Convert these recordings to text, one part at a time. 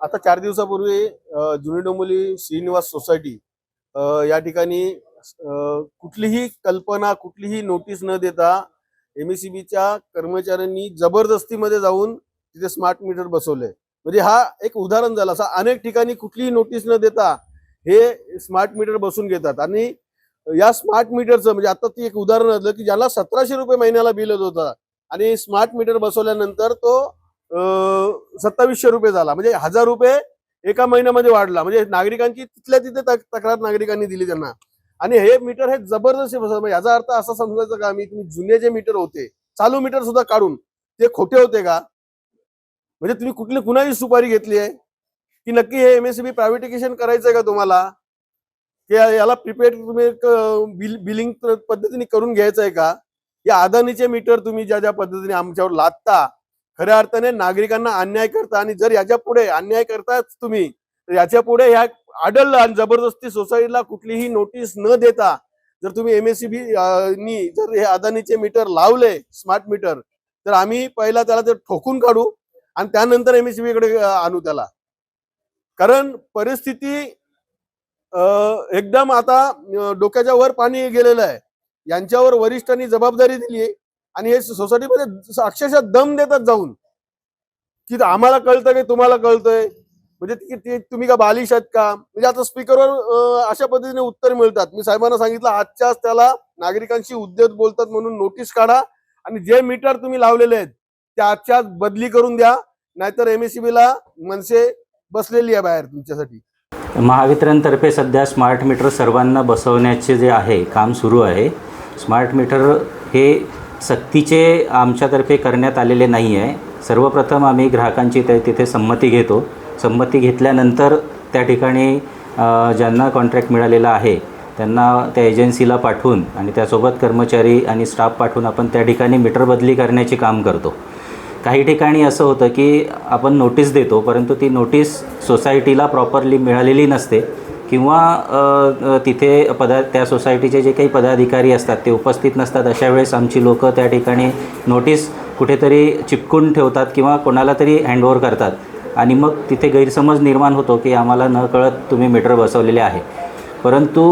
आता चार दिवसापूर्वी जुनी डोंबोली श्रीनिवास सोसायटी या ठिकाणी कुठलीही कल्पना कुठलीही नोटीस न देता एमएससीबीच्या कर्मचाऱ्यांनी जबरदस्तीमध्ये जाऊन तिथे स्मार्ट मीटर बसवले. म्हणजे हा एक उदाहरण झालं. असं अनेक ठिकाणी कुठलीही नोटीस न देता हे स्मार्ट मीटर बसून घेतात. आणि या स्मार्ट मीटरचं म्हणजे आता ती एक उदाहरण झालं की ज्याला सतराशे रुपये महिन्याला बिल होता आणि स्मार्ट मीटर बसवल्यानंतर तो सत्तावीसशे रुपये झाला. म्हणजे हजार रुपये एका महिन्यामध्ये वाढला. म्हणजे नागरिकांची तिथल्या तिथे तक्रार नागरिकांनी दिली त्यांना. आणि हे मीटर हे जबरदस्त बसवलं म्हणजे याचा अर्थ असा समजायचा का मी तुम्ही जुने जे मीटर होते चालू मीटर सुद्धा काढून ते खोटे होते का? म्हणजे तुम्ही कुठली कुणाची सुपारी घेतली आहे? की नक्की हे एमएसबी प्रायव्हेटिकेशन करायचंय का तुम्हाला? याला प्रिपेड तुम्ही बिल बिलिंग पद्धतीने करून घ्यायचं आहे का? या अदानीचे मीटर तुम्ही ज्या ज्या पद्धतीने आमच्यावर लादता खऱ्या अर्थाने नागरिकांना अन्याय करता आणि जर याच्यापुढे अन्याय करताच तुम्ही याच्यापुढे ह्या आढळलं आणि जबरदस्ती सोसायटीला कुठलीही नोटीस न देता जर तुम्ही एमएससीबी नी जर हे अदानीचे मीटर लावले स्मार्ट मीटर तर आम्ही पहिला त्याला ते ठोकून काढू आणि त्यानंतर एमएससीबी कडे आणू त्याला. कारण परिस्थिती एकदम आता डोक्याच्या वर पाणी गेलेलं आहे. यांच्यावर वरिष्ठांनी जबाबदारी दिली आहे आणि हे सोसायटीमध्ये अक्षरशः दम देतात जाऊन. की आम्हाला कळतं की तुम्हाला कळतंय. म्हणजे तुम्ही का बालिश आहेत का? म्हणजे आता स्पीकरवर अशा पद्धतीने उत्तर मिळतात. मी साहेबांना सांगितलं आजच्याच त्याला नागरिकांशी उद्योग बोलतात म्हणून नोटीस काढा आणि जे मीटर तुम्ही लावलेले आहेत ते आजच्या आज बदली करून द्या. नाहीतर एमएससीबी ला मनसे बसलेली आहे बाहेर तुमच्यासाठी. महावितरणतर्फे सध्या स्मार्ट मीटर सर्वांना बसवण्याचे जे आहे काम सुरू आहे. स्मार्ट मीटर हे सक्तीचे आमच्यातर्फे करण्यात आलेले नाही आहे. सर्वप्रथम आम्ही ग्राहकांची ते तिथे संमती घेतो. संमती घेतल्यानंतर त्या ठिकाणी ज्यांना कॉन्ट्रॅक्ट मिळालेला आहे त्यांना त्या एजन्सीला पाठवून आणि त्यासोबत कर्मचारी आणि स्टाफ पाठवून आपण त्या ठिकाणी मीटर बदली करण्याचे काम करतो. काही ठिकाणी असं होतं की आपण नोटीस देतो परंतु ती नोटीस सोसायटीला प्रॉपरली मिळालेली नसते. किंवा तिथे पदा त्या सोसायटीचे जे काही पदाधिकारी असतात ते उपस्थित नसतात अशा वेळेस आमची लोकं त्या ठिकाणी नोटीस कुठेतरी चिपकून ठेवतात किंवा कोणाला तरी हँडओव्हर करतात. आणि मग तिथे गैरसमज निर्माण होतो की आम्हाला न कळत तुम्ही मीटर बसवलेले आहे. परंतु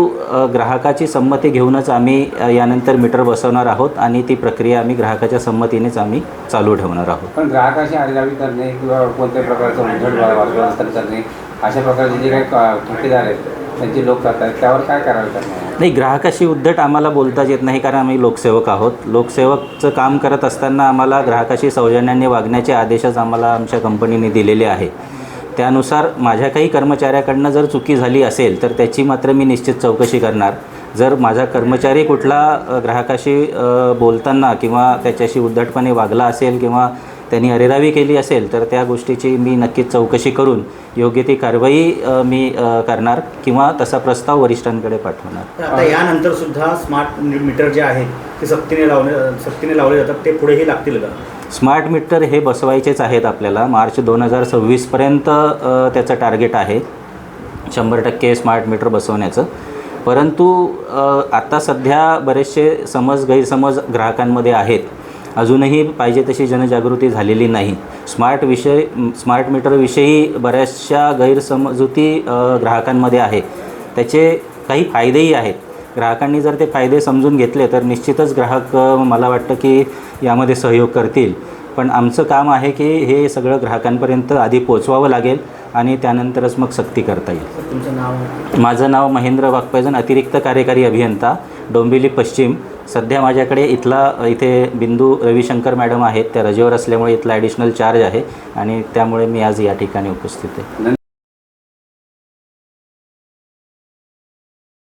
ग्राहकाची संमती घेऊनच आम्ही यानंतर मीटर बसवणार आहोत आणि ती प्रक्रिया आम्ही ग्राहकाच्या संमतीनेच आम्ही चालू ठेवणार आहोत. पण ग्राहकाशी आरेरावी करणे किंवा कोणत्याही प्रकारचं वादग्रस्त करणे अशा प्रकारचे जे काही ठेकेदार आहेत त्यांचे लोक करतात त्यावर काय करायला करणार नाही ग्राहकाशी उद्धट आम्हाला बोलताच येत नाही कारण आम्ही लोकसेवक आहोत. लोकसेवकचं काम करत असताना आम्हाला ग्राहकाशी सौजन्याने वागण्याचे आदेशच आम्हाला आमच्या कंपनीने दिलेले आहे. त्यानुसार माझ्या काही कर्मचाऱ्याकडनं जर चुकी झाली असेल तर त्याची मात्र मी निश्चित चौकशी करणार. जर माझा कर्मचारी कुठला ग्राहकाशी बोलताना किंवा त्याच्याशी उद्धटपणे वागला असेल किंवा त्यांनी अरेरावी केली असेल तर त्या गोष्टीची मी नक्कीच चौकशी करून योग्य ती कारवाई मी करणार किंवा तसा प्रस्ताव वरिष्ठांकडे पाठवणार. आता यानंतर सुद्धा स्मार्ट मीटर जे आहेत ते सक्तीने लावले सक्तीने लावले जातात ते पुढेही लागतील का? स्मार्ट मीटर हे बसवायचेच आहेत आपल्याला. मार्च दोन हजार सव्वीसपर्यंत त्याचं टार्गेट आहे. शंभर टक्के स्मार्ट मीटर बसवण्याचं. परंतु आत्ता सध्या बरेचसे समज गैरसमज ग्राहकांमध्ये आहेत. अजूनही पाहिजे तशी जनजागृती झालेली नाही. स्मार्ट विषय स्मार्ट मीटरविषयी बऱ्याचशा गैरसमजुती ग्राहकांमध्ये आहे. त्याचे काही फायदेही आहेत. ग्राहकांनी जर ते फायदे समजून घेतले तर निश्चितच ग्राहक मला वाटतं की यामध्ये सहयोग करतील. पण आमचं काम आहे की हे सगळं ग्राहकांपर्यंत आधी पोचवावं लागेल आणि त्यानंतरच मग सक्ती करता येईल. तुमचं नाव? माझं नाव महेंद्र वाघपायजन अतिरिक्त कार्यकारी अभियंता डोंबिवली पश्चिम. सध्या माझ्याकडे इथला इथे बिंदू रविशंकर मॅडम आहेत. त्या रजेवर असल्यामुळे इथला ॲडिशनल चार्ज आहे आणि त्यामुळे मी आज या ठिकाणी उपस्थित आहे.